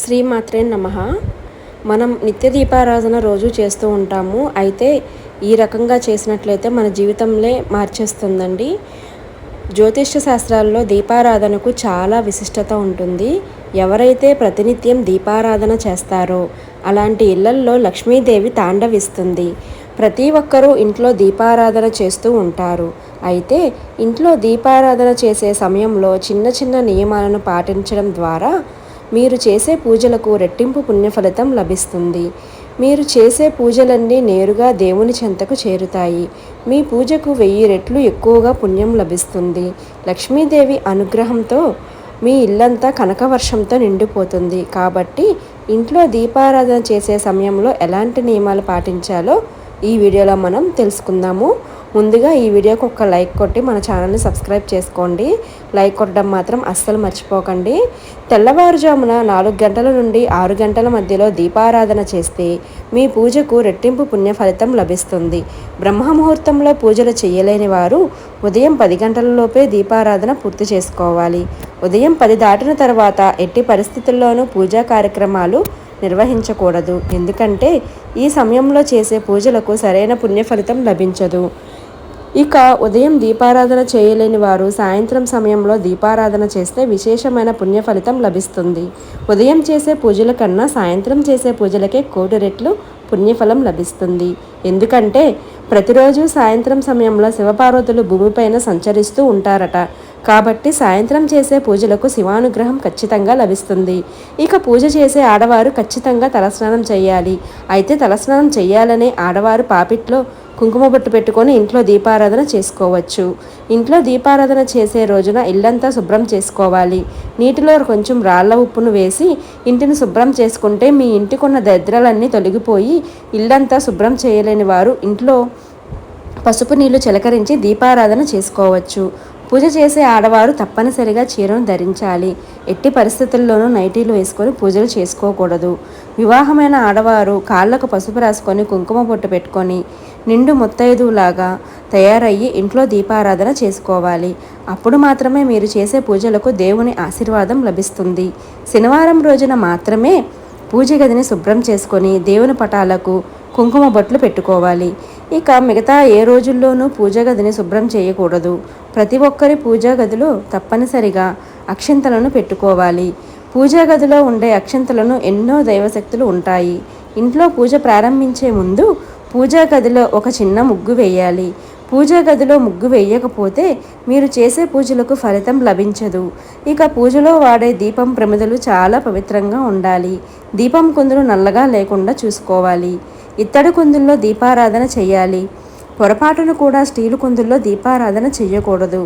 శ్రీమాత్రే నమ. మనం నిత్య దీపారాధన రోజు చేస్తూ ఉంటాము. అయితే ఈ రకంగా చేసినట్లయితే మన జీవితంలో మార్చేస్తుందండి. జ్యోతిష్య శాస్త్రాల్లో దీపారాధనకు చాలా విశిష్టత ఉంటుంది. ఎవరైతే ప్రతినిత్యం దీపారాధన చేస్తారో అలాంటి ఇళ్ళల్లో లక్ష్మీదేవి తాండవిస్తుంది. ప్రతి ఒక్కరూ ఇంట్లో దీపారాధన చేస్తూ ఉంటారు. అయితే ఇంట్లో దీపారాధన చేసే సమయంలో చిన్న చిన్న నియమాలను పాటించడం ద్వారా మీరు చేసే పూజలకు రెట్టింపు పుణ్యఫలితం లభిస్తుంది. మీరు చేసే పూజలన్నీ నేరుగా దేవుని చెంతకు చేరుతాయి. మీ పూజకు వెయ్యి రెట్లు ఎక్కువగా పుణ్యం లభిస్తుంది. లక్ష్మీదేవి అనుగ్రహంతో మీ ఇల్లంతా కనకవర్షంతో నిండిపోతుంది. కాబట్టి ఇంట్లో దీపారాధన చేసే సమయంలో ఎలాంటి నియమాలు పాటించాలో ఈ వీడియోలో మనం తెలుసుకుందాము. ముందుగా ఈ వీడియోకి ఒక లైక్ కొట్టి మన ఛానల్ని సబ్స్క్రైబ్ చేసుకోండి. లైక్ కొట్టడం మాత్రం అస్సలు మర్చిపోకండి. తెల్లవారుజామున నాలుగు గంటల నుండి ఆరు గంటల మధ్యలో దీపారాధన చేస్తే మీ పూజకు రెట్టింపు పుణ్య ఫలితం లభిస్తుంది. బ్రహ్మముహూర్తంలో పూజలు చేయలేని వారు ఉదయం పది గంటలలోపే దీపారాధన పూర్తి చేసుకోవాలి. ఉదయం పది దాటిన తర్వాత ఎట్టి పరిస్థితుల్లోనూ పూజా కార్యక్రమాలు నిర్వహించకూడదు. ఎందుకంటే ఈ సమయంలో చేసే పూజలకు సరైన పుణ్య ఫలితం లభించదు. ఇక ఉదయం దీపారాధన చేయలేని వారు సాయంత్రం సమయంలో దీపారాధన చేస్తే విశేషమైన పుణ్య ఫలితం లభిస్తుంది. ఉదయం చేసే పూజల కన్నా సాయంత్రం చేసే పూజలకే కోటి రెట్లు పుణ్యఫలం లభిస్తుంది. ఎందుకంటే ప్రతిరోజు సాయంత్రం సమయంలో శివపార్వతులు భూమిపైన సంచరిస్తూ ఉంటారట. కాబట్టి సాయంత్రం చేసే పూజలకు శివానుగ్రహం ఖచ్చితంగా లభిస్తుంది. ఇక పూజ చేసే ఆడవారు ఖచ్చితంగా తలస్నానం చేయాలి. అయితే తలస్నానం చేయాలనే ఆడవారు పాపిట్లో కుంకుమ బొట్టు పెట్టుకొని ఇంట్లో దీపారాధన చేసుకోవచ్చు. ఇంట్లో దీపారాధన చేసే రోజున ఇల్లంతా శుభ్రం చేసుకోవాలి. నీటిలో కొంచెం రాళ్ళ ఉప్పును వేసి ఇంటిని శుభ్రం చేసుకుంటే మీ ఇంటికున్న దరిద్రాలన్నీ తొలగిపోయి ఇల్లంతా శుభ్రం చేయలేని వారు ఇంట్లో పసుపు నీళ్ళు చిలకరించి దీపారాధన చేసుకోవచ్చు. పూజ చేసే ఆడవారు తప్పనిసరిగా చీరను ధరించాలి. ఎట్టి పరిస్థితుల్లోనూ నైటీలు వేసుకొని పూజలు చేసుకోకూడదు. వివాహమైన ఆడవారు కాళ్ళకు పసుపు రాసుకొని కుంకుమ బొట్టు పెట్టుకొని నిండు ముత్తైదువులాగా తయారయ్యి ఇంట్లో దీపారాధన చేసుకోవాలి. అప్పుడు మాత్రమే మీరు చేసే పూజలకు దేవుని ఆశీర్వాదం లభిస్తుంది. శనివారం రోజున మాత్రమే పూజ గదిని శుభ్రం చేసుకొని దేవుని పటాలకు కుంకుమ బొట్లు పెట్టుకోవాలి. ఇక మిగతా ఏ రోజుల్లోనూ పూజ గదిని శుభ్రం చేయకూడదు. ప్రతి ఒక్కరి పూజా గదిలో తప్పనిసరిగా అక్షింతలను పెట్టుకోవాలి. పూజా గదిలో ఉండే అక్షింతలను ఎన్నో దైవశక్తులు ఉంటాయి. ఇంట్లో పూజ ప్రారంభించే ముందు పూజా గదిలో ఒక చిన్న ముగ్గు వేయాలి. పూజా గదిలో ముగ్గు వేయకపోతే మీరు చేసే పూజలకు ఫలితం లభించదు. ఇక పూజలో వాడే దీపం ప్రమిదలు చాలా పవిత్రంగా ఉండాలి. దీపం కుందులు నల్లగా లేకుండా చూసుకోవాలి. ఇత్తడి కుందుల్లో దీపారాధన చేయాలి. పొరపాటును కూడా స్టీలు కుందుల్లో దీపారాధన చేయకూడదు.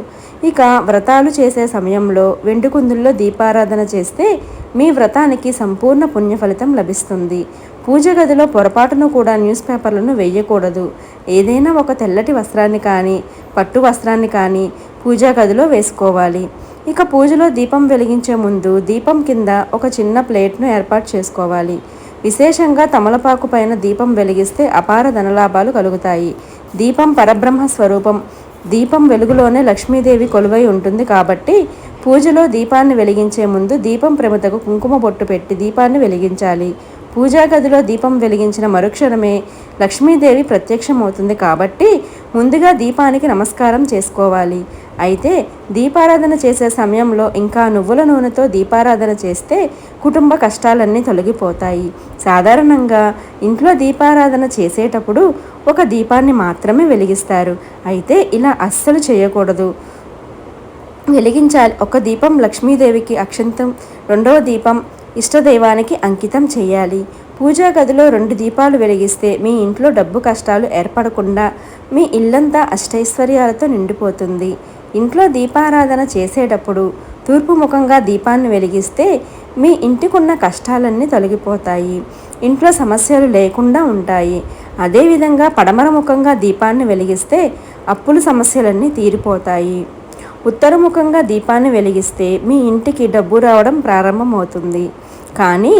ఇక వ్రతాలు చేసే సమయంలో వెండి కుందుల్లో దీపారాధన చేస్తే మీ వ్రతానికి సంపూర్ణ పుణ్య ఫలితం లభిస్తుంది. పూజ గదిలో పొరపాటును కూడా న్యూస్ పేపర్లను వేయకూడదు. ఏదైనా ఒక తెల్లటి వస్త్రాన్ని కానీ పట్టు వస్త్రాన్ని కానీ పూజా గదిలో వేసుకోవాలి. ఇక పూజలో దీపం వెలిగించే ముందు దీపం కింద ఒక చిన్న ప్లేట్ను ఏర్పాటు చేసుకోవాలి. విశేషంగా తమలపాకు పైన దీపం వెలిగిస్తే అపార ధనలాభాలు కలుగుతాయి. దీపం పరబ్రహ్మ స్వరూపం. దీపం వెలుగులోనే లక్ష్మీదేవి కొలువై ఉంటుంది కాబట్టి పూజలో దీపాన్ని వెలిగించే ముందు దీపం ప్రమితకు కుంకుమ బొట్టు పెట్టి దీపాన్ని వెలిగించాలి. పూజా గదిలో దీపం వెలిగించిన మరుక్షణమే లక్ష్మీదేవి ప్రత్యక్షమవుతుంది కాబట్టి ముందుగా దీపానికి నమస్కారం చేసుకోవాలి. అయితే దీపారాధన చేసే సమయంలో ఇంకా నువ్వుల నూనెతో దీపారాధన చేస్తే కుటుంబ కష్టాలన్నీ తొలగిపోతాయి. సాధారణంగా ఇంట్లో దీపారాధన చేసేటప్పుడు ఒక దీపాన్ని మాత్రమే వెలిగిస్తారు. అయితే ఇలా అస్సలు చేయకూడదు. వెలిగించాలి. ఒక దీపం లక్ష్మీదేవికి అక్షంతం రెండవ దీపం ఇష్టదైవానికి అంకితం చేయాలి. పూజా గదిలో రెండు దీపాలు వెలిగిస్తే మీ ఇంట్లో డబ్బు కష్టాలు ఏర్పడకుండా మీ ఇల్లంతా అష్టైశ్వర్యాలతో నిండిపోతుంది. ఇంట్లో దీపారాధన చేసేటప్పుడు తూర్పు ముఖంగా దీపాన్ని వెలిగిస్తే మీ ఇంటికున్న కష్టాలన్నీ తొలగిపోతాయి. ఇంట్లో సమస్యలు లేకుండా ఉంటాయి. అదేవిధంగా పడమర ముఖంగా దీపాన్ని వెలిగిస్తే అప్పుల సమస్యలన్నీ తీరిపోతాయి. ఉత్తరముఖంగా దీపాన్ని వెలిగిస్తే మీ ఇంటికి డబ్బు రావడం ప్రారంభమవుతుంది. కానీ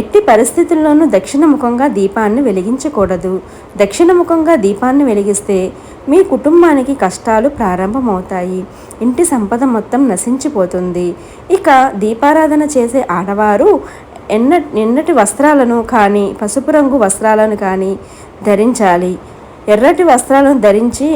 ఎట్టి పరిస్థితుల్లోనూ దక్షిణముఖంగా దీపాన్ని వెలిగించకూడదు. దక్షిణముఖంగా దీపాన్ని వెలిగిస్తే మీ కుటుంబానికి కష్టాలు ప్రారంభమవుతాయి. ఇంటి సంపద మొత్తం నశించిపోతుంది. ఇక దీపారాధన చేసే ఆడవారు ఎన్న ఎన్నటి వస్త్రాలను కానీ పసుపు రంగు వస్త్రాలను కానీ ధరించాలి. ఎర్రటి వస్త్రాలను ధరించి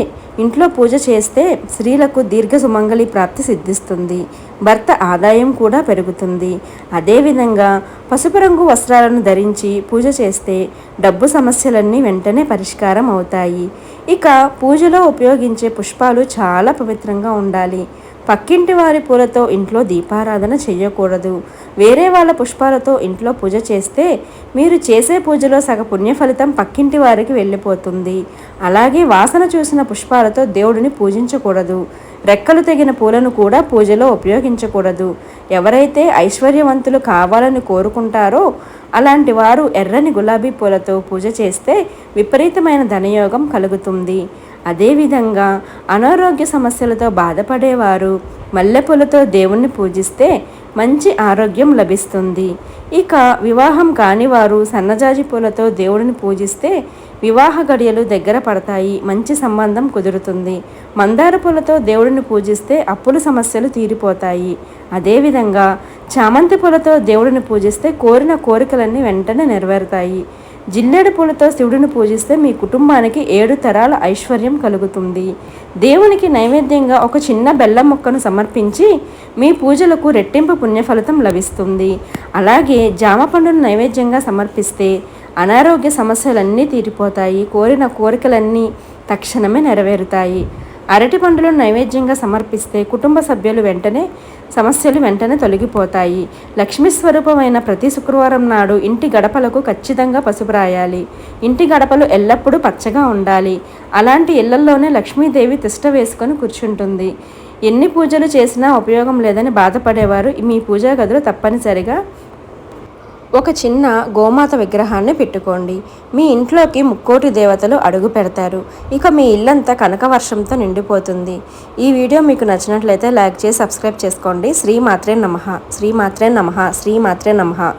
ఇంట్లో పూజ చేస్తే స్త్రీలకు దీర్ఘ సుమంగళి ప్రాప్తి సిద్ధిస్తుంది. భర్త ఆదాయం కూడా పెరుగుతుంది. అదేవిధంగా పసుపు రంగు వస్త్రాలను ధరించి పూజ చేస్తే డబ్బు సమస్యలన్నీ వెంటనే పరిష్కారం అవుతాయి. ఇక పూజలో ఉపయోగించే పుష్పాలు చాలా పవిత్రంగా ఉండాలి. పక్కింటి వారి పూలతో ఇంట్లో దీపారాధన చేయకూడదు. వేరే వాళ్ళ పుష్పాలతో ఇంట్లో పూజ చేస్తే మీరు చేసే పూజలో సగ పుణ్య ఫలితం పక్కింటి వారికి వెళ్ళిపోతుంది. అలాగే వాసన చూసిన పుష్పాలతో దేవుడిని పూజించకూడదు. రెక్కలు తెగిన పూలను కూడా పూజలో ఉపయోగించకూడదు. ఎవరైతే ఐశ్వర్యవంతులు కావాలని కోరుకుంటారో అలాంటి వారు ఎర్రని గులాబీ పూలతో పూజ చేస్తే విపరీతమైన ధనయోగం కలుగుతుంది. అదేవిధంగా అనారోగ్య సమస్యలతో బాధపడేవారు మల్లెపూలతో దేవుణ్ణి పూజిస్తే మంచి ఆరోగ్యం లభిస్తుంది. ఇక వివాహం కాని వారు సన్నజాజి పూలతో దేవుడిని పూజిస్తే వివాహ గడియలు దగ్గర పడతాయి. మంచి సంబంధం కుదురుతుంది. మందార పూలతో దేవుడిని పూజిస్తే అప్పుల సమస్యలు తీరిపోతాయి. అదేవిధంగా చామంతి పూలతో దేవుడిని పూజిస్తే కోరిన కోరికలన్నీ వెంటనే నెరవేరుతాయి. జిల్లేడు పూలతో శివుడిని పూజిస్తే మీ కుటుంబానికి ఏడు తరాల ఐశ్వర్యం కలుగుతుంది. దేవునికి నైవేద్యంగా ఒక చిన్న బెల్లం మొక్కను సమర్పించి మీ పూజలకు రెట్టింపు పుణ్యఫలితం లభిస్తుంది. అలాగే జామ పండును నైవేద్యంగా సమర్పిస్తే అనారోగ్య సమస్యలన్నీ తీరిపోతాయి. కోరిన కోరికలన్నీ తక్షణమే నెరవేరుతాయి. అరటి పండులను నైవేద్యంగా సమర్పిస్తే కుటుంబ సభ్యులు వెంటనే సమస్యలు వెంటనే తొలగిపోతాయి. లక్ష్మీ స్వరూపమైన ప్రతి శుక్రవారం నాడు ఇంటి గడపలకు ఖచ్చితంగా పసుపు రాయాలి. ఇంటి గడపలు ఎల్లప్పుడూ పచ్చగా ఉండాలి. అలాంటి ఇళ్ళల్లోనే లక్ష్మీదేవి తిష్ట వేసుకొని కూర్చుంటుంది. ఎన్ని పూజలు చేసినా ఉపయోగం లేదని బాధపడేవారు. మీ పూజా గదులు తప్పనిసరిగా ఒక చిన్న గోమాత విగ్రహాన్ని పెట్టుకోండి. మీ ఇంట్లోకి ముక్కోటి దేవతలు అడుగు పెడతారు. ఇక మీ ఇల్లంతా కనక వర్షంతో నిండిపోతుంది. ఈ వీడియో మీకు నచ్చినట్లయితే లైక్ చేసి సబ్స్క్రైబ్ చేసుకోండి. శ్రీ మాత్రే నమ. శ్రీ మాత్రే నమ. శ్రీ మాత్రే నమ.